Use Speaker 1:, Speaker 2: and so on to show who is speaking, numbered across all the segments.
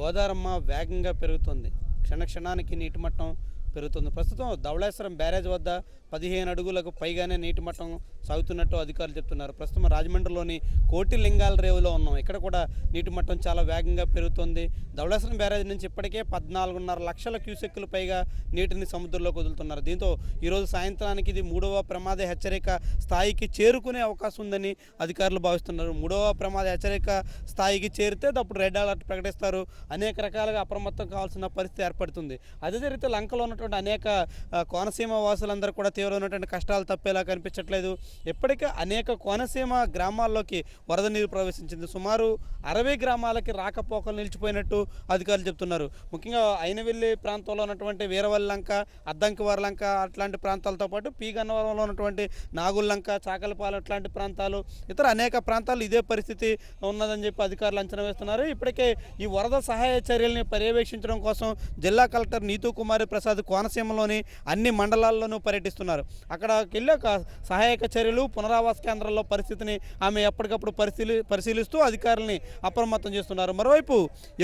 Speaker 1: గోదారమ్మ వేగంగా పెరుగుతుంది. క్షణ క్షణానికి నీటి మట్టం పెరుగుతుంది. ప్రస్తుతం ధవళేశ్వరం బ్యారేజ్ వద్ద పదిహేను అడుగులకు పైగానే నీటి మట్టం సాగుతున్నట్టు అధికారులు చెప్తున్నారు. ప్రస్తుతం రాజమండ్రిలోని కోటి లింగాల రేవులో ఉన్నాం. ఇక్కడ కూడా నీటి మట్టం చాలా వేగంగా పెరుగుతుంది. ధవళేశ్వరం బ్యారేజ్ నుంచి ఇప్పటికే పద్నాలుగున్నర లక్షల క్యూసెక్కులు పైగా నీటిని సముద్రంలోకి వదులుతున్నారు. దీంతో ఈరోజు సాయంత్రానికి ఇది మూడవ ప్రమాద హెచ్చరిక స్థాయికి చేరుకునే అవకాశం ఉందని అధికారులు భావిస్తున్నారు. మూడవ ప్రమాద హెచ్చరిక స్థాయికి చేరితే అప్పుడు రెడ్ అలర్ట్ ప్రకటిస్తారు. అనేక రకాలుగా అప్రమత్తం కావాల్సిన పరిస్థితి ఏర్పడుతుంది. అదే జరిగితే లంకలో ఉన్నటువంటి అనేక కోనసీమ వాసులందరూ కూడా తీవ్రమైనటువంటి కష్టాలు తప్పేలా కనిపించట్లేదు. ఇప్పటికే అనేక కోనసీమ గ్రామాల్లోకి వరద నీరు ప్రవేశించింది. సుమారు అరవై గ్రామాలకి రాకపోకలు నిలిచిపోయినట్టు అధికారులు చెప్తున్నారు. ముఖ్యంగా అయినవెల్లి ప్రాంతంలో ఉన్నటువంటి వీరవల్లి లంక అద్దంకివారి లంక అట్లాంటి ప్రాంతాలతో పాటు పీ గన్నవరంలో ఉన్నటువంటి నాగుల్లంక చాకలపాలెం అట్లాంటి ప్రాంతాలు ఇతర అనేక ప్రాంతాలు ఇదే పరిస్థితి ఉన్నదని చెప్పి అధికారులు అంచనా వేస్తున్నారు. ఇప్పటికే ఈ వరద సహాయ చర్యల్ని పర్యవేక్షించడం కోసం జిల్లా కలెక్టర్ నీతూ కుమారి ప్రసాద్ కోనసీమలోని అన్ని మండలాల్లోనూ పర్యటిస్తున్నారు. అక్కడికి వెళ్ళాక ఒక సహాయక చర్యలు పునరావాస కేంద్రాల్లో పరిస్థితిని ఆమె ఎప్పటికప్పుడు పరిశీలి పరిశీలిస్తూ అధికారుల్ని అప్రమత్తం చేస్తున్నారు. మరోవైపు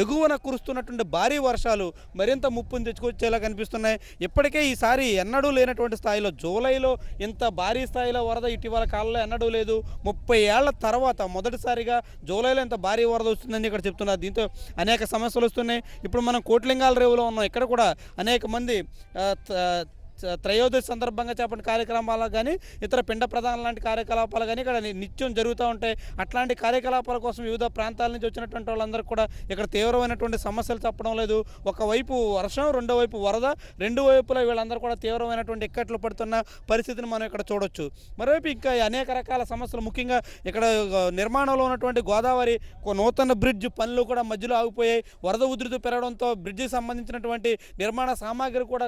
Speaker 1: ఎగువన కురుస్తున్నటువంటి భారీ వర్షాలు మరింత ముప్పును తెచ్చుకొచ్చేలా కనిపిస్తున్నాయి. ఇప్పటికే ఈసారి ఎన్నడూ లేనటువంటి స్థాయిలో జూలైలో ఇంత భారీ స్థాయిలో వరద ఇటీవల కాలంలో ఎన్నడూ లేదు. ముప్పై ఏళ్ళ తర్వాత మొదటిసారిగా జూలైలో ఇంత భారీ వరద వస్తుందని ఇక్కడ చెప్తున్నారు. దీంతో అనేక సమస్యలు వస్తున్నాయి. ఇప్పుడు మనం కోట్లింగాల రేవులో ఉన్నాం. ఇక్కడ కూడా అనేక మంది 呃。త్రయోదశి సందర్భంగా చేపట్టిన కార్యక్రమాలకు కానీ ఇతర పిండ ప్రధానం లాంటి కార్యకలాపాలు కానీ ఇక్కడ నిత్యం జరుగుతూ ఉంటాయి. అట్లాంటి కార్యకలాపాల కోసం వివిధ ప్రాంతాల నుంచి వచ్చినటువంటి వాళ్ళందరూ కూడా ఇక్కడ తీవ్రమైనటువంటి సమస్యలు చెప్పడం లేదు. ఒకవైపు వర్షం రెండో వైపు వరద రెండు వైపులా వీళ్ళందరూ కూడా తీవ్రమైనటువంటి ఇక్కట్లు పడుతున్న పరిస్థితిని మనం ఇక్కడ చూడొచ్చు. మరోవైపు ఇంకా అనేక రకాల సమస్యలు ముఖ్యంగా ఇక్కడ నిర్మాణంలో ఉన్నటువంటి గోదావరి నూతన బ్రిడ్జ్ పనులు కూడా మధ్యలో ఆగిపోయాయి. వరద ఉధృతి పెరగడంతో బ్రిడ్జికి సంబంధించినటువంటి నిర్మాణ సామాగ్రి కూడా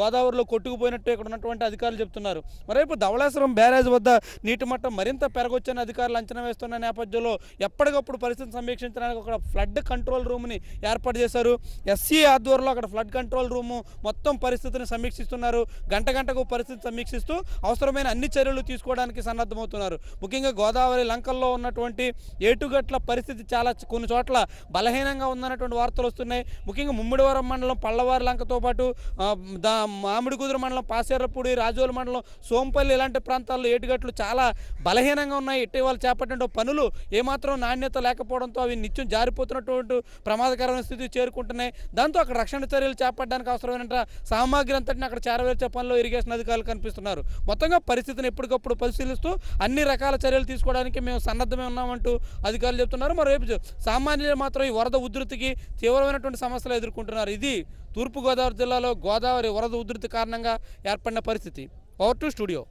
Speaker 1: గోదావరిలో కొట్టు కొట్టుకుపోయినట్టు ఇక్కడ ఉన్నటువంటి అధికారులు చెప్తున్నారు. మరోవైపు ధవళేశ్వరం బ్యారేజ్ వద్ద నీటి మట్టం మరింత పెరగొచ్చని అధికారులు అంచనా వేస్తున్న నేపథ్యంలో ఎప్పటికప్పుడు పరిస్థితిని సమీక్షించడానికి ఒక ఫ్లడ్ కంట్రోల్ రూమ్ని ఏర్పాటు చేశారు. ఎస్సీ ఆధ్వర్యంలో అక్కడ ఫ్లడ్ కంట్రోల్ రూము మొత్తం పరిస్థితిని సమీక్షిస్తున్నారు. గంట గంటకు పరిస్థితి సమీక్షిస్తూ అవసరమైన అన్ని చర్యలు తీసుకోవడానికి సన్నద్ధమవుతున్నారు. ముఖ్యంగా గోదావరి లంకల్లో ఉన్నటువంటి ఏటుగట్ల పరిస్థితి చాలా కొన్ని చోట్ల బలహీనంగా ఉందన్నటువంటి వార్తలు వస్తున్నాయి. ముఖ్యంగా ముమ్మిడివరం మండలం పల్లవారి లంకతో పాటు దా మామిడి కుదురు మండలం పాసేరపూడి రాజోల మండలం సోంపల్లి ఇలాంటి ప్రాంతాల్లో ఏటుగట్లు చాలా బలహీనంగా ఉన్నాయి. ఇటీవల చేపట్టిన పనులు ఏమాత్రం నాణ్యత లేకపోవడంతో అవి నిత్యం జారిపోతున్నటువంటి ప్రమాదకరమైన స్థితికి చేరుకుంటున్నాయి. దాంతో అక్కడ రక్షణ చర్యలు చేపట్టడానికి అవసరమైన సామాగ్రి అంతటిని అక్కడ చేరవేర్చే పనిలో ఇరిగేషన్ అధికారులు కనిపిస్తున్నారు. మొత్తంగా పరిస్థితిని ఎప్పటికప్పుడు పరిశీలిస్తూ అన్ని రకాల చర్యలు తీసుకోవడానికి మేము సన్నద్ధమే ఉన్నామంటూ అధికారులు చెప్తున్నారు. మరోవైపు సామాన్యులు మాత్రం ఈ వరద ఉధృతికి తీవ్రమైనటువంటి సమస్యలు ఎదుర్కొంటున్నారు. ఇది తూర్పుగోదావరి జిల్లాలో గోదావరి వరద ఉధృతి కారణంగా ఏర్పడిన పరిస్థితి. Power to studio.